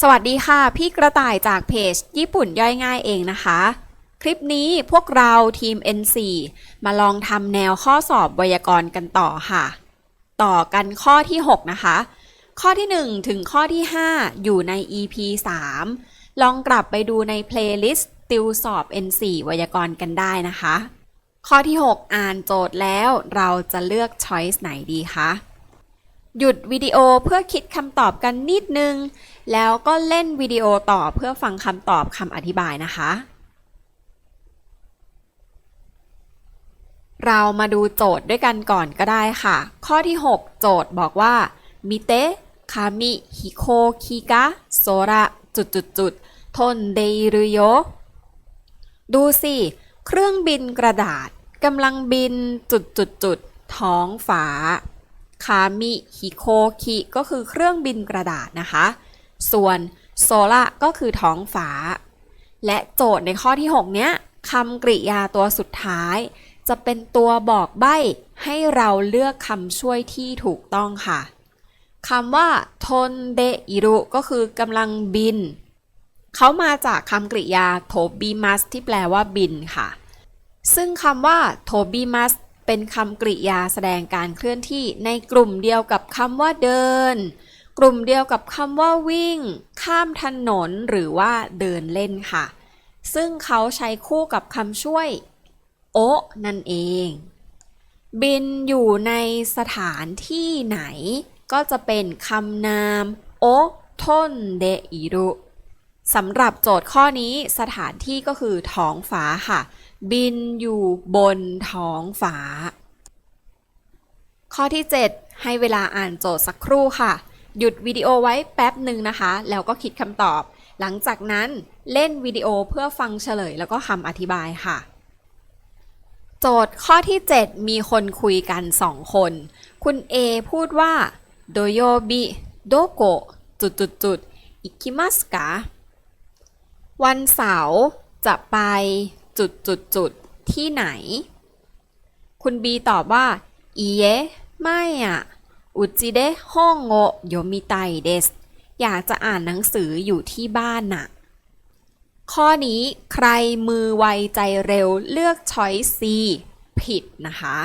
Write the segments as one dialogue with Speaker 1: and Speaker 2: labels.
Speaker 1: สวัสดีค่ะ พี่กระต่ายจากเพจ ญี่ปุ่นย่อยง่ายเองนะคะ คลิปนี้พวกเราทีม N4 มาลองทำแนวข้อสอบไวยากรณ์กันต่อค่ะ ต่อกันข้อที่ 6 นะคะ ข้อที่ 1 ถึงข้อที่ 5 อยู่ใน EP 3 ลองกลับไปดูในเพลย์ลิสต์ติวสอบ N4 ไวยากรณ์กันได้นะคะ ข้อที่ 6 อ่านโจทย์แล้วเราจะเลือก choice ไหนดีคะ หยุดวิดีโอเพื่อคิดคำตอบกันนิดนึง แล้วก็เล่นวิดีโอต่อเพื่อฟังคำตอบคำอธิบายนะคะ เรามาดูโจทย์ด้วยกันก่อนก็ได้ค่ะ ข้อที่ 6 โจทย์บอกว่ามิเตะคามิฮิโคคิกะโซระจุดจุดจุดทนเดรุโยดูสิ เครื่องบินกระดาษกำลังบินจุดจุดจุดท้องฟ้า คามิฮิโคคิก็คือเครื่องบินกระดาษนะคะ ส่วนโซละก็คือท้องฟ้า และโจทย์ในข้อที่ 6 เนี้ยคำกริยาตัวสุดท้าย จะเป็นตัวบอกใบ้ให้เราเลือกคำช่วยที่ถูกต้องค่ะคำว่าทนเดอิรุก็คือกำลังบิน เขามาจากคำกริยาโทบิมัสที่แปลว่าบินค่ะ ซึ่งคำว่าโทบิมัส เป็นคำกริยาแสดงการเคลื่อนที่ในกลุ่มเดียวกับคำว่าเดิน กลุ่มเดียวกับคำว่าวิ่ง ข้ามถนนหรือว่าเดินเล่นค่ะ ซึ่งเขาใช้คู่กับคำช่วย โอนั่นเอง บินอยู่ในสถานที่ไหน ก็จะเป็นคำนามโอทนเดอิรุสำหรับโจทย์ข้อนี้สถานที่ก็คือท้องฟ้าค่ะ บินอยู่บนท้องฟ้า ข้อที่ 7 ให้เวลาอ่านโจทย์สักครู่ค่ะ หยุดวิดีโอไว้แป๊บหนึ่งนะคะ แล้วก็คิดคำตอบ หลังจากนั้นเล่นวิดีโอเพื่อฟังเฉลยแล้วก็คำอธิบายค่ะ โจทย์ข้อที่ 7 มีคนคุยกัน 2 คน คุณ A พูดว่าโดโยบิโดโกจุดจุดจุดอิคิมัสกะวันเสาร์จะไป จุดจุดจุดที่ไหน คุณ B ตอบว่าอีเยะไม่อะอุจิเดห้องโงะโยมิไตเดสอยากจะอ่านหนังสืออยู่ที่บ้านน่ะ ข้อนี้ใครมือไวใจเร็วเลือกช้อยซีผิดนะคะ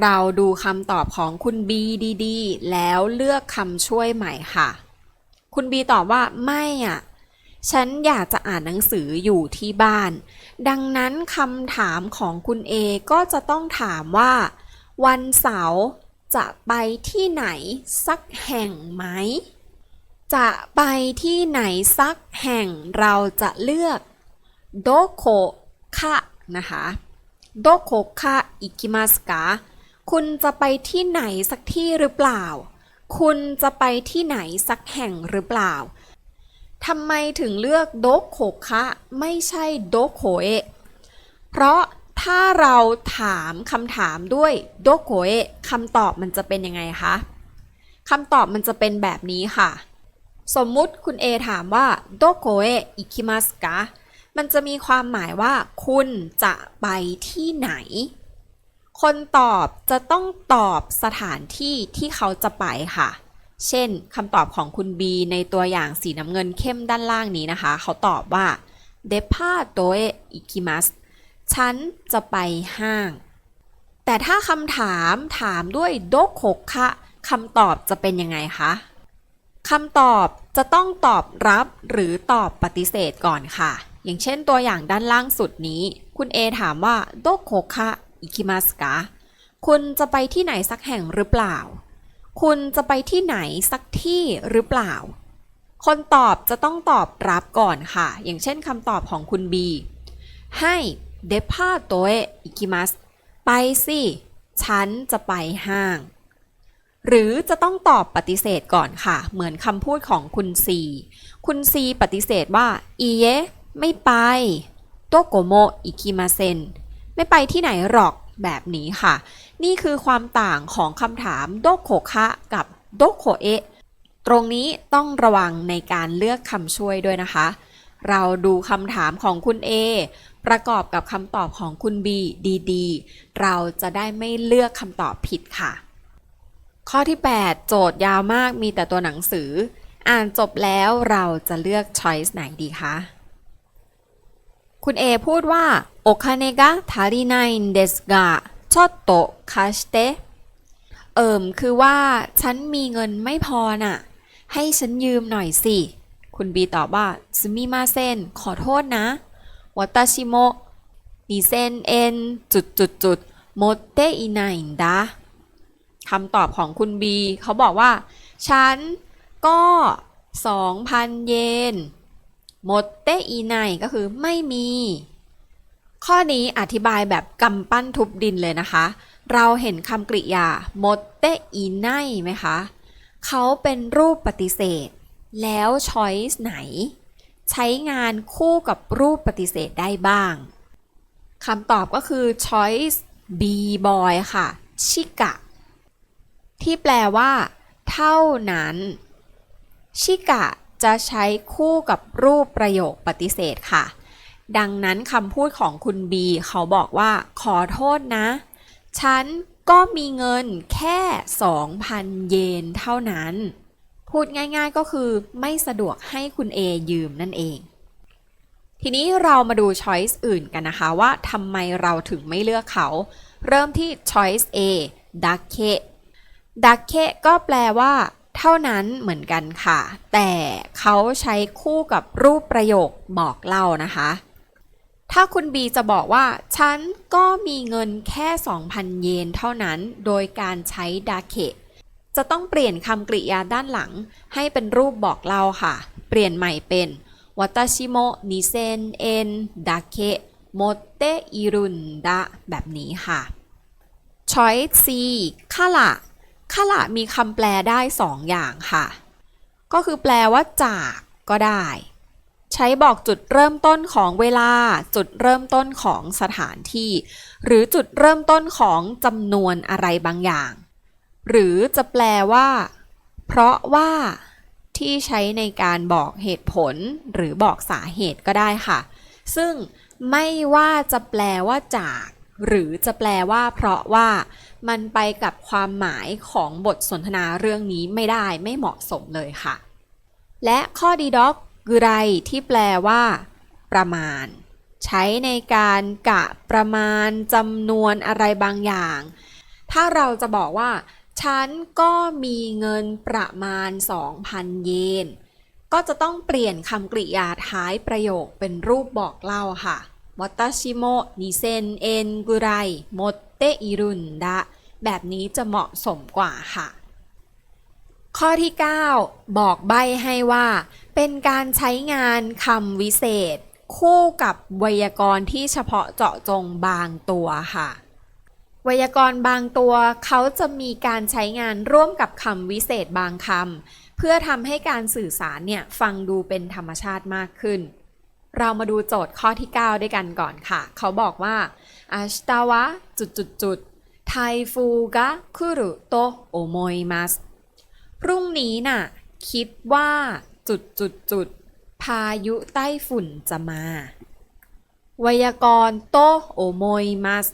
Speaker 1: เราดูคำตอบของคุณ B ดีๆ แล้วเลือกคำช่วยใหม่ค่ะ คุณ B ตอบว่าไม่อะ ฉันอยากจะอ่านหนังสืออยู่ที่บ้าน ดังนั้นคำถามของคุณ A ก็จะต้องถามว่า วันเสาร์จะไปที่ไหนสักแห่งไหม จะไปที่ไหนสักแห่งเราจะเลือกโดโคคะนะคะโดโคคะอิกิมัสกะคุณจะไปที่ไหนสักที่หรือเปล่า คุณจะไปที่ไหนสักแห่งหรือเปล่า ทำไมถึงเลือกโดโคคะ ไม่ใช่โดโคเอะเพราะถ้าเราถามคำถามด้วยโดโคเอะคำตอบมันจะเป็นยังไงคะคำตอบมันจะเป็นแบบนี้ค่ะ สมมุติคุณ A ถามว่าโดโกเอะอิคิมัสกะมันจะมีความหมายว่าคุณจะไปที่ไหน คนตอบจะต้องตอบสถานที่ที่เขาจะไปค่ะ เช่นคำตอบของคุณ B ในตัวอย่างสีน้ำเงินเข้มด้านล่างนี้นะคะ เขาตอบว่าเดพาโตเออิคิมัสฉันจะไปห้าง แต่ถ้าคำถามถามด้วยโดโคคะคำตอบจะเป็นยังไงคะคำตอบจะต้องตอบรับหรือตอบปฏิเสธก่อนค่ะ อย่างเช่นตัวอย่างด้านล่างสุดนี้ คุณ A ถามว่าโดโคคะอิคิมัสกะคุณจะไปที่ไหนสักแห่งหรือเปล่า คุณจะไปที่ไหนสักที่หรือเปล่า คนตอบจะต้องตอบรับก่อนค่ะ อย่างเช่นคำตอบของคุณ B ให้เดพาโตเอะอิคิมัสไปสิ ฉันจะไปห้าง หรือจะต้องตอบปฏิเสธก่อนค่ะ เหมือนคำพูดของคุณซีคุณซีปฏิเสธว่าอีเยะไม่ไปโตโกโมอิคิมาเซนไม่ไปที่ไหนหรอก แบบนี้ค่ะ นี่คือความต่างของคำถามโดโคคะกับโดโคเอะตรงนี้ต้องระวังในการเลือกคำช่วยด้วยนะคะ เราดูคำถามของคุณ A ประกอบกับคำตอบของคุณ B ดีๆ เราจะได้ไม่เลือกคำตอบผิดค่ะ ข้อที่ 8 โจทย์ยาวมากมีแต่ตัวหนังสือ อ่านจบแล้วเราจะเลือก choice ไหนดีคะ คุณเอพูดว่าโอคาเนกะทาริไนเดสกะชอตโตคาสเตเอิมคือว่าฉันมีเงินไม่พอน่ะ ให้ฉันยืมหน่อยสิ คุณบีตอบว่าซึมิมาเซนขอโทษนะวัตชิโมะนิเซนเอ็นจุดจุดจุดโมเตอินายดะคำตอบของคุณบีเขาบอกว่า ฉันก็ 2,000 เยน หมดเตอีไนก็คือไม่มี ข้อนี้อธิบายแบบกำปั้นทุบดินเลยนะคะ เราเห็นคำกริยาหมดเตอีไนไหมคะ เขาเป็นรูปปฏิเสธ แล้ว choice ไหน ใช้งานคู่กับรูปปฏิเสธได้บ้างคำตอบก็คือ choice B boy ค่ะ ชิกะ ที่แปลว่า เท่านั้น ชิกะ จะใช้คู่กับรูปประโยคปฏิเสธค่ะ ดังนั้นคำพูดของคุณบีเขาบอกว่า ขอโทษนะ ฉันก็มีเงินแค่ 2,000 เยนเท่านั้น พูดง่ายๆก็คือไม่สะดวกให้คุณ A ยืมนั่นเอง ทีนี้เรามาดู choice อื่นกันนะคะว่าทำไมเราถึงไม่เลือกเขา เริ่มที่ choice A d a k e ดักเคก็แปลว่า เท่านั้นเหมือนกันค่ะ แต่เขาใช้คู่กับรูปประโยคบอกเล่านะคะ ถ้าคุณบีจะบอกว่า ฉันก็มีเงินแค่ 2,000 เยนเท่านั้น โดยการใช้ดาเคจะต้องเปลี่ยนคำกริยาด้านหลัง ให้เป็นรูปบอกเล่าค่ะ เปลี่ยนใหม่เป็นวัตชิโมนิเซนเอ็นดาเคโมเตอิรุนดะแบบนี้ค่ะ Choice C คาละ คาละมีคำแปลได้สองอย่างค่ะ ก็คือแปลว่าจากก็ได้ ใช้บอกจุดเริ่มต้นของเวลา จุดเริ่มต้นของสถานที่ หรือจุดเริ่มต้นของจำนวนอะไรบางอย่าง หรือจะแปลว่า เพราะว่าที่ใช้ในการบอกเหตุผลหรือบอกสาเหตุก็ได้ค่ะ ซึ่งไม่ว่าจะแปลว่าจาก หรือจะแปลว่าเพราะว่ามันไปกับความหมายของบทสนทนาเรื่องนี้ไม่ได้ไม่เหมาะสมเลยค่ะ และข้อดีด็อกคือไรที่แปลว่า ประมาณ ใช้ในการกะประมาณจำนวนอะไรบางอย่าง ถ้าเราจะบอกว่า ฉันก็มีเงินประมาณ 2,000 เยน ก็จะต้องเปลี่ยนคำกริยาท้ายประโยคเป็นรูปบอกเล่าค่ะ วัตชิโมนิเซนเอ็นกุไรโมเตอิรุนดะแบบนี้จะเหมาะสมกว่าค่ะ ข้อที่ 9 บอกใบให้ว่า เป็นการใช้งานคำวิเศษ คู่กับไวยากรณ์ที่เฉพาะเจาะจงบางตัวค่ะไวยากรณ์บางตัวเขาจะมีการใช้งานร่วมกับคำวิเศษบางคำเพื่อทำให้การสื่อสารเนี่ยฟังดูเป็นธรรมชาติมากขึ้น เรามาดูโจทย์ข้อที่ 9 ด้วยกันก่อนค่ะ เขาบอกว่าอาชตาวะจุดจุดจุดไทฟูกะคุรุโตโอโมยมัสพรุ่งนี้น่ะ คิดว่าจุดจุดจุดพายุใต้ฝุ่นจะมา ไวยากรณ์โตโอโมยมัส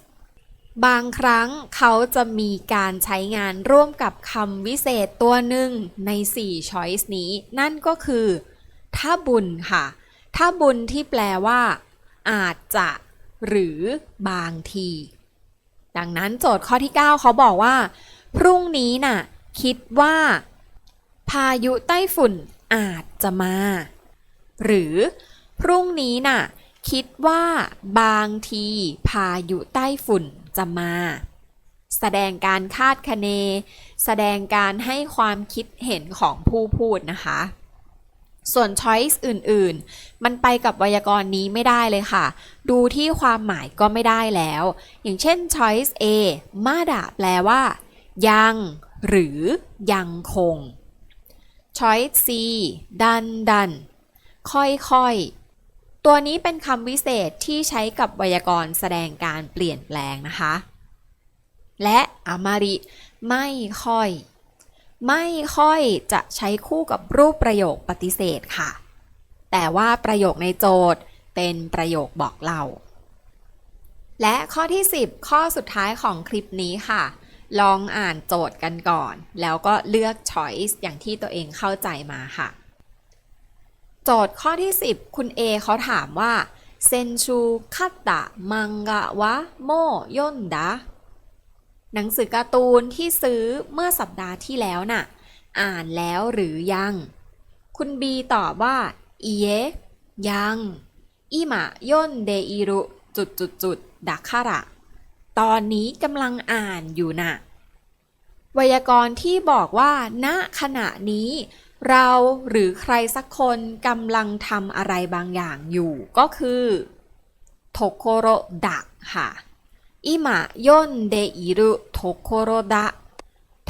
Speaker 1: บางครั้งเขาจะมีการใช้งานร่วมกับคำวิเศษตัวหนึ่งใน 4 ช้อยส์นี้ นั่นก็คือ ถ้าบุญค่ะ ถ้าบุญที่แปลว่า อาจจะ หรือบางที ดังนั้นโจทย์ข้อที่ 9 เขาบอกว่า พรุ่งนี้น่ะ คิดว่า พายุไต้ฝุ่นอาจจะมา หรือ พรุ่งนี้น่ะ คิดว่า บางที พายุใต้ฝุ่นจะมา แสดงการคาดคะเน แสดงการให้ความคิดเห็นของผู้พูดนะคะ ส่วน choice อื่นๆ มันไปกับไวยากรณ์นี้ไม่ได้เลยค่ะ ดูที่ความหมายก็ไม่ได้แล้ว อย่างเช่น choice A มาดาแปลว่า ยัง หรือยังคง choice C ดันดัน ค่อยๆ ตัวนี้เป็นคำวิเศษที่ใช้กับไวยากรณ์แสดงการเปลี่ยนแปลงนะคะ และอามาริ ไม่ค่อย ไม่ค่อยจะใช้คู่กับรูปประโยคปฏิเสธค่ะ แต่ว่าประโยคในโจทย์เป็นประโยคบอกเล่า และข้อที่ 10 ข้อสุดท้ายของคลิปนี้ค่ะ ลองอ่านโจทย์กันก่อน แล้วก็เลือก choice อย่างที่ตัวเองเข้าใจมาค่ะ โจทย์ข้อที่ 10 คุณ A เขาถามว่าเซนชูคัตตะมังกะวะโมยนดะ หนังสือการ์ตูนที่ซื้อเมื่อสัปดาห์ที่แล้วน่ะ อ่านแล้วหรือยัง คุณ B ตอบว่าอีเยะยังอิมะย่นเดอิรุจุดจุดจุดดักคาระ ตอนนี้กำลังอ่านอยู่น่ะ ไวยากรณ์ที่บอกว่า ณขณะนี้ เราหรือใครสักคนกำลังทำอะไรบางอย่างอยู่ ก็คือโทโคโรดะค่ะ อิมะย่นเดอิรุโทโครดะ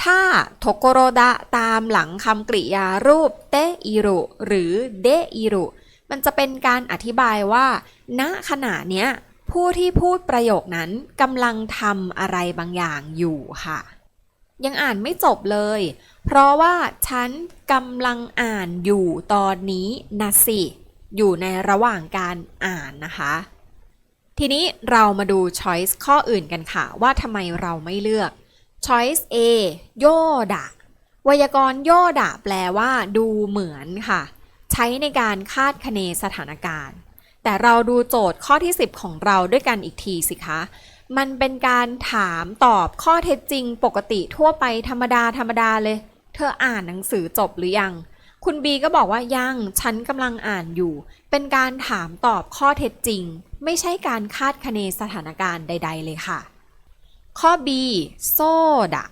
Speaker 1: ถ้าโทโกโรดะตามหลังคำกริยารูปเตอิรุหรือเดอิรุมันจะเป็นการอธิบายว่า ณขณะเนี้ย ผู้ที่พูดประโยคนั้นกำลังทำอะไรบางอย่างอยู่ค่ะ ยังอ่านไม่จบเลย เพราะว่าฉันกำลังอ่านอยู่ตอนนี้นะสิ อยู่ในระหว่างการอ่านนะคะ ทีนี้เรามาดู choice ข้ออื่นกันค่ะ ว่าทำไมเราไม่เลือก choice A โยดะ ไวยากรณ์โยดะแปลว่าดูเหมือนค่ะ ใช้ในการคาดคะเนสถานการณ์ แต่เราดูโจทย์ข้อที่ 10 ของเราด้วยกันอีกทีสิคะมันเป็นการถามตอบข้อเท็จจริงปกติทั่วไปธรรมดาธรรมดาเลย เธออ่านหนังสือจบหรือยัง คุณบีก็บอกว่ายัง ฉันกำลังอ่านอยู่ เป็นการถามตอบข้อเท็จจริง ไม่ใช่การคาดคะเนสถานการณ์ใด ๆ เลยค่ะ ข้อ B โซดะ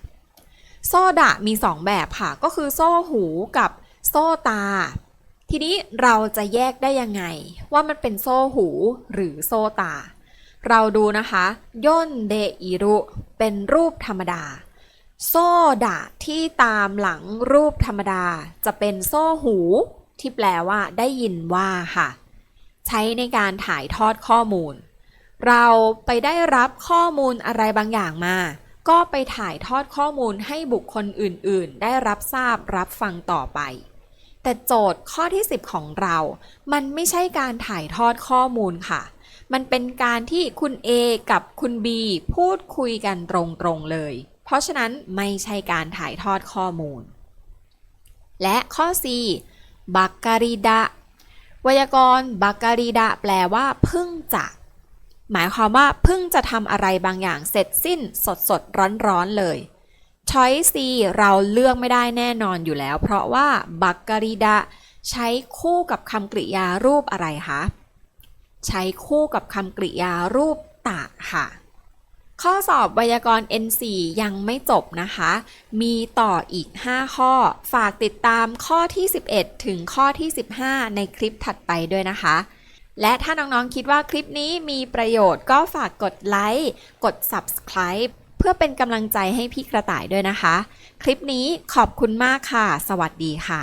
Speaker 1: โซดะมี 2 แบบค่ะ ก็คือโซ่หูกับโซ่ตา ทีนี้เราจะแยกได้ยังไง ว่ามันเป็นโซ่หูหรือโซ่ตา เราดูนะคะย่นเดอิรุเป็นรูปธรรมดา โซดะที่ตามหลังรูปธรรมดา จะเป็นโซ่หูที่แปลว่าได้ยินว่าค่ะ ใช้ในการถ่ายทอดข้อมูล เราไปได้รับข้อมูลอะไรบางอย่างมา ก็ไปถ่ายทอดข้อมูลให้บุคคลอื่น ๆ ได้รับทราบรับฟังต่อไป แต่โจทย์ข้อที่ 10 ของเรา มันไม่ใช่การถ่ายทอดข้อมูลค่ะ มันเป็นการที่คุณ A กับคุณ B พูดคุยกันตรงๆเลย เพราะฉะนั้นไม่ใช่การถ่ายทอดข้อมูล และข้อ C บักการิดะ ไวยากรณ์บัการิดะแปลว่าเพิ่งจะ หมายความว่าเพิ่งจะทำอะไรบางอย่างเสร็จสิ้นสดสดร้อนร้อนเลย Choice C เราเลือกไม่ได้แน่นอนอยู่แล้ว เพราะว่าบักกริดะใช้คู่กับคำกริยารูปอะไรคะ ใช้คู่กับคำกริยารูปตะค่ะ ข้อสอบไวยากรณ์ N4 ยังไม่จบนะคะ มีต่ออีก 5 ข้อ ฝากติดตามข้อที่ 11 ถึงข้อที่ 15 ในคลิปถัดไปด้วยนะคะ และถ้าน้องๆคิดว่าคลิปนี้มีประโยชน์ก็ฝากกดไลค์ กด Subscribe เพื่อเป็นกำลังใจให้พี่กระต่ายด้วยนะคะ คลิปนี้ขอบคุณมากค่ะ สวัสดีค่ะ